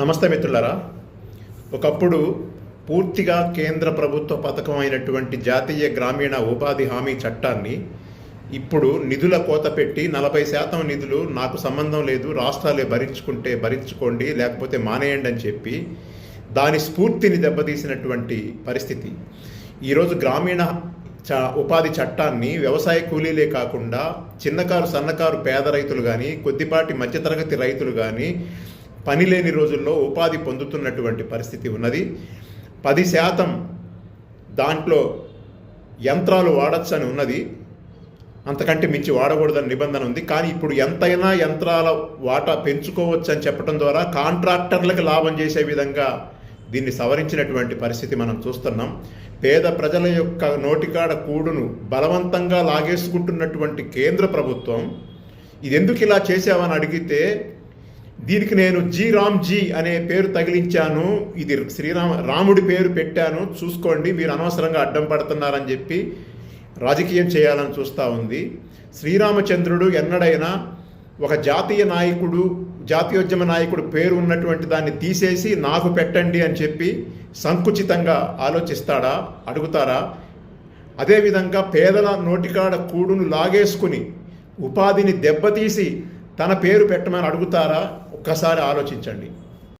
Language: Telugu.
నమస్తే మిత్రులారా. ఒకప్పుడు పూర్తిగా కేంద్ర ప్రభుత్వ పథకం అయినటువంటి జాతీయ గ్రామీణ ఉపాధి హామీ చట్టాన్ని ఇప్పుడు నిధుల కోత పెట్టి నలభై శాతం నిధులు నాకు సంబంధం లేదు రాష్ట్రాలే భరించుకుంటే భరించుకోండి లేకపోతే మానేయండి అని చెప్పి దాని స్ఫూర్తిని దెబ్బతీసినటువంటి పరిస్థితి. ఈరోజు గ్రామీణ చ ఉపాధి చట్టాన్ని వ్యవసాయ కూలీలే కాకుండా చిన్నకారు సన్నకారు పేద రైతులు కానీ కొద్దిపాటి మధ్యతరగతి రైతులు కానీ పని లేని రోజుల్లో ఉపాధి పొందుతున్నటువంటి పరిస్థితి ఉన్నది. పది శాతం దాంట్లో యంత్రాలు వాడచ్చని ఉన్నది. అంతకంటే మించి వాడకూడదని నిబంధన ఉంది. కానీ ఇప్పుడు ఎంతైనా యంత్రాల వాటా పెంచుకోవచ్చు అని చెప్పడం ద్వారా కాంట్రాక్టర్లకు లాభం చేసే విధంగా దీన్ని సవరించినటువంటి పరిస్థితి మనం చూస్తున్నాం. పేద ప్రజల యొక్క నోటికాడ కూడును బలవంతంగా లాగేసుకుంటున్నటువంటి కేంద్ర ప్రభుత్వం ఇది ఎందుకు ఇలా చేసావని అడిగితే దీనికి నేను జీ రామ్ జీ అనే పేరు తగిలించాను. ఇది శ్రీరామ రాముడి పేరు పెట్టాను. చూసుకోండి మీరు అనవసరంగా అడ్డం పడుతున్నారని చెప్పి రాజకీయం చేయాలని చూస్తూ ఉంది. శ్రీరామచంద్రుడు ఎన్నడైనా ఒక జాతీయ నాయకుడు జాతీయోద్యమ నాయకుడు పేరు ఉన్నటువంటి దాన్ని తీసేసి నాకు పెట్టండి అని చెప్పి సంకుచితంగా ఆలోచిస్తాడా అడుగుతారా? అదేవిధంగా పేదల నోటికాడ కూడును లాగేసుకుని ఉపాధిని దెబ్బతీసి తన పేరు పెట్టమని అడుగుతారా? ఒక్కసారి ఆలోచించండి.